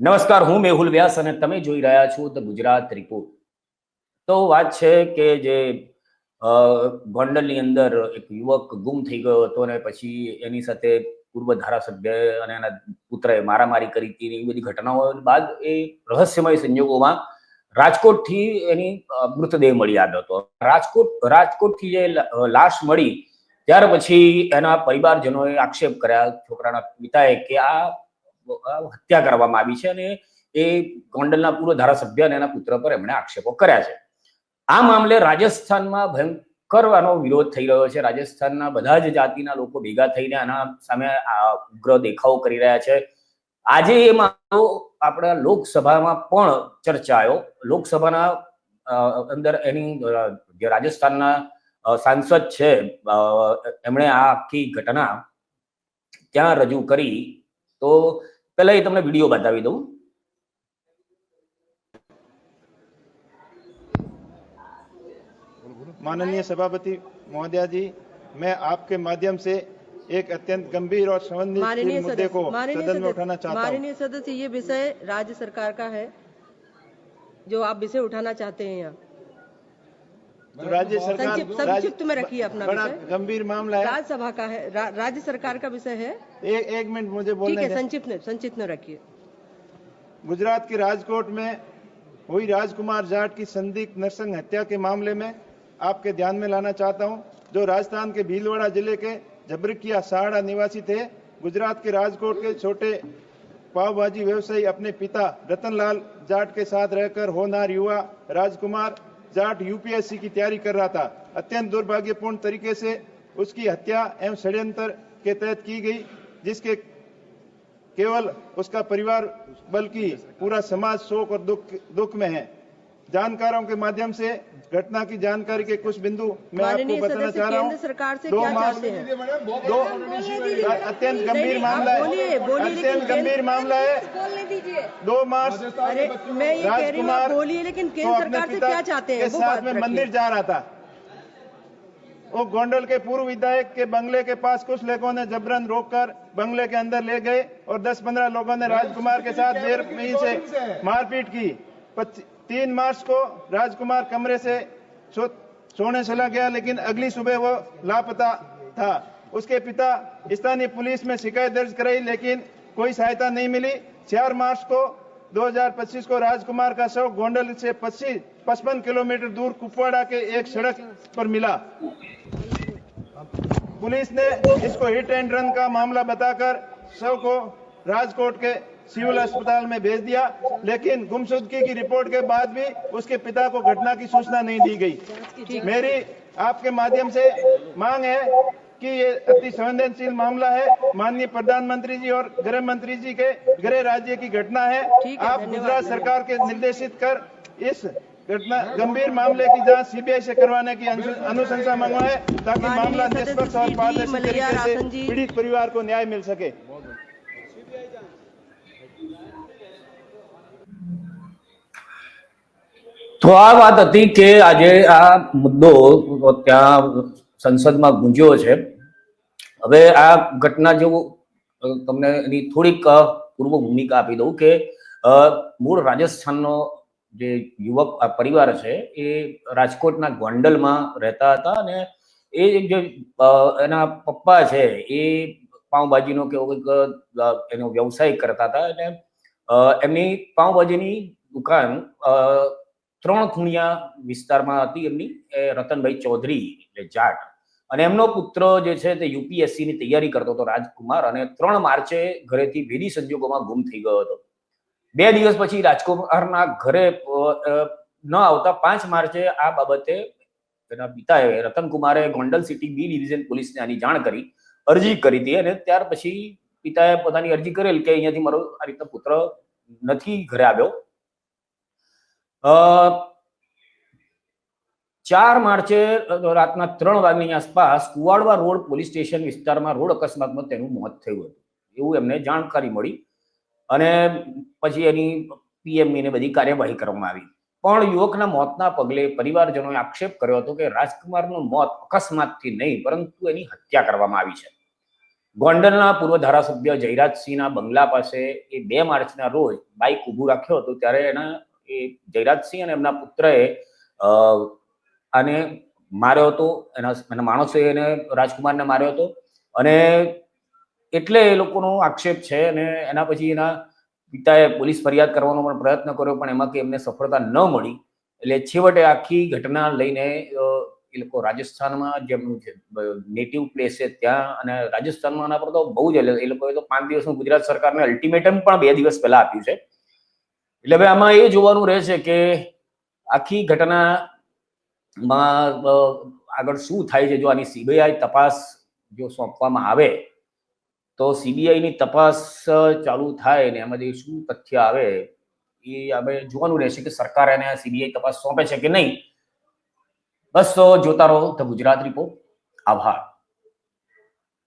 નમસ્કાર, હું મેહુલ વ્યાસ અને તમે જોઈ રહ્યા છો ધ ગુજરાત રિપોર્ટ. તો વાત છે કે જે ગોંડલની અંદર એક યુવક ગુમ થઈ ગયો હતો અને પછી એની સાથે પૂર્વ ધારાસભ્ય અને એના પુત્રએ મારામારી કરી હતી એવી બધી ઘટનાઓ બાદ એ રહસ્યમય સંજોગોમાં રાજકોટથી એની મૃતદેહ મળી આવ્યો હતો. રાજકોટ, રાજકોટથી જે લાશ મળી, ત્યાર પછી એના પરિવારજનોએ આક્ષેપ કર્યા છોકરાના પિતાએ કે આ હત્યા કરવામાં આવી છે અને એ ગોંડલના પૂર્વ ધારાસભ્ય અને એના પુત્ર પર એમણે આક્ષેપો કર્યા છે. આ મામલે રાજસ્થાનમાં ભયંકર આનો વિરોધ થઈ રહ્યો છે. રાજસ્થાનના બધા જ જાતિના લોકો ભેગા થઈને આના સામે ઉગ્ર દેખાવો કરી રહ્યા છે. આજે એ મામલો આપણા લોકસભામાં પણ ચર્ચાયો. લોકસભાના અંદર એની જે રાજસ્થાનના સાંસદ છે એમણે આ આખી ઘટના ત્યાં રજૂ કરી તો પહેલા એ તમને વિડીયો બતાવી દઉં माननीय सभापति महोदया जी मैं आपके माध्यम से एक अत्यंत गंभीर और माननीय संबंधित मुद्दे को सदस्य माननीय सदन में उठाना सदस्य चाहता हूँ माननीय सदस्य ये विषय राज्य सरकार का है जो आप विषय उठाना चाहते हैं यहाँ तो राज्य सरकार संक्षिप्त में रखिए अपना बड़ा गंभीर मामला है। राज्यसभा का है। रा, राज्य सरकार का विषय है। एक एक मिनट मुझे ठीक बोलने है संक्षिप्त में संक्षिप्त में रखिए। गुजरात के राजकोट में हुई राजकुमार जाट की संदिग्ध नरसंग हत्या के मामले में आपके ध्यान में लाना चाहता हूँ। जो राजस्थान के भीलवाड़ा ज़िले के जबरिकिया सहाड़ा निवासी थे गुजरात के राजकोट के छोटे पाव भाजी व्यवसायी अपने पिता रतनलाल जाट के साथ रहकर होनार युवा राजकुमार जाट यूपीएससी की तैयारी कर रहा था। अत्यंत दुर्भाग्यपूर्ण तरीके से उसकी हत्या एवं षड्यंत्र के तहत की गई, जिसके केवल उसका परिवार, बल्कि पूरा समाज शोक और दुख दुख में है। जानकारों के माध्यम से घटना की जानकारी के कुछ बिंदु मैं आपको बताना चाह रहा हूँ। सरकार से दो मार्च दो अत्यंत गंभीर मामला है। अत्यंत गंभीर मामला है। दो मार्च अरे मैं ये कह रही हूँ आप राजकुमार बोलिए लेकिन तो केंद्र अपने सरकार से क्या चाहते हैं? के साथ में मंदिर जा रहा था। वो गोंडल के पूर्व विधायक के बंगले के पास कुछ लोगों ने जबरन रोककर बंगले के अंदर ले गए और 10-15 लोगों ने राजकुमार के साथ देर में से मारपीट की। तीन मार्च को राजकुमार कमरे से सोने चला गया, लेकिन अगली सुबह वो लापता था। उसके पिता स्थानीय पुलिस में शिकायत दर्ज कराई, लेकिन कोई सहायता नहीं मिली। चार मार्च को 2025 को राजकुमार का शव गोंडल से पच्चीस पचपन किलोमीटर दूर कुपवाड़ा के एक सड़क पर मिला। पुलिस ने इसको हिट एंड रन का मामला बताकर शव को राजकोट के सिविल अस्पताल में भेज दिया लेकिन गुमशुदगी की रिपोर्ट के बाद भी उसके पिता को घटना की सूचना नहीं दी गई। मेरी आपके माध्यम से मांग है कि ये अति संवेदनशील मामला है। माननीय प्रधानमंत्री जी और गृह मंत्री जी के गृह राज्य की घटना है। आप गुजरात सरकार के निर्देशित कर इस घटना गंभीर मामले की जाँच सीबीआई से करवाने की अनुश- अनुशंसा मंगवाए ताकि मामला निष्पक्ष और जी, पारदर्शी तरीके से पीड़ित परिवार को न्याय मिल सके। તો આ વાત હતી કે આજે આ મુદ્દો ત્યાં સંસદમાં ગુંજ્યો છે. હવે આ ઘટના જેવું તમને એની થોડીક પૂર્વ ભૂમિકા આપી દઉં કે મૂળ રાજસ્થાનનો જે યુવક પરિવાર છે, એ રાજકોટના ગોંડલમાં રહેતા હતા અને એ જે એના પપ્પા છે, એ પાઉંભાજીનો કે એવો કંઈક એનો વ્યવસાય કરતા હતા અને એમની પાઉંભાજીની દુકાન ત્રણ ખૂણિયા વિસ્તારમાં હતી એમની, એ રતનભાઈ ચૌધરી, એટલે જાટ. અને એમનો પુત્ર જે છે તે યુપીએસસી ની તૈયારી કરતો હતો રાજકુમાર અને ત્રણ માર્ચે ઘરેથી ભેદી સંજોગોમાં ગુમ થઈ ગયો હતો. બે દિવસ પછી રાજકુમારના ઘરે ન આવતા પાંચ માર્ચે આ બાબતે એના પિતાએ, રતનકુમારે ગોંડલ સિટી બી ડિવિઝન પોલીસને આની જાણ કરી, અરજી કરી હતી અને ત્યાર પછી પિતાએ પોતાની અરજી કરેલ કે અહીંયાથી મારો આ રીતના પુત્ર નથી ઘરે આવ્યો. ચાર માર્ચે રાતના ત્રણ વાગ્યાની આસપાસ કુવાડવા રોડ પોલીસ સ્ટેશન વિસ્તારમાં રોડ અકસ્માતમાં તેનું મોત થયું હતું. એવું એમને જાણકારી મળી અને પછી એની પીએમની બધી કાર્યવાહી કરવામાં આવી. પણ યુવકના મોતના પગલે પરિવારજનોએ આક્ષેપ કર્યો હતો કે રાજકુમારનું મોત અકસ્માતથી નહીં, પરંતુ એની હત્યા કરવામાં આવી છે. ગોંડલના પૂર્વ ધારાસભ્ય જયરાજસિંહના બંગલા પાસે એ બે માર્ચના રોજ બાઇક ઊભું રાખ્યો હતો ત્યારે એના એ જયરાજસિંહ અને એમના પુત્રએ અ, આને માર્યો હતો એના એના માણસે એને રાજકુમારને માર્યો હતો. અને એટલે એ લોકોનો આક્ષેપ છે અને એના પછી એના પિતાએ પોલીસ ફરિયાદ કરવાનો પણ પ્રયત્ન કર્યો પણ એમાં કે એમને સફળતા ન મળી. એટલે છેવટે આખી ઘટના લઈને એ લોકો રાજસ્થાનમાં જેમનું છે નેટિવ પ્લેસ છે ત્યાં અને રાજસ્થાનમાં આના પર તો બહુ જ એ લોકોએ તો પાંચ દિવસનું ગુજરાત સરકારને અલ્ટિમેટમ પણ બે દિવસ પહેલા આપ્યું છે. એટલે હવે આમાં એ જોવાનું રહે છે કે આખી ઘટનામાં આગળ શું થાય છે? જો આની સીબીઆઈ તપાસ જો સોંપવામાં આવે, તો સીબીઆઈની તપાસ ચાલુ થાય ને એમાંથી શું તથ્ય આવે એ આપણે જોવાનું રહેશે કે સરકાર એને સીબીઆઈ તપાસ સોંપે છે કે નહીં. બસ, તો જોતા રહો. The Gujarat report. આભાર.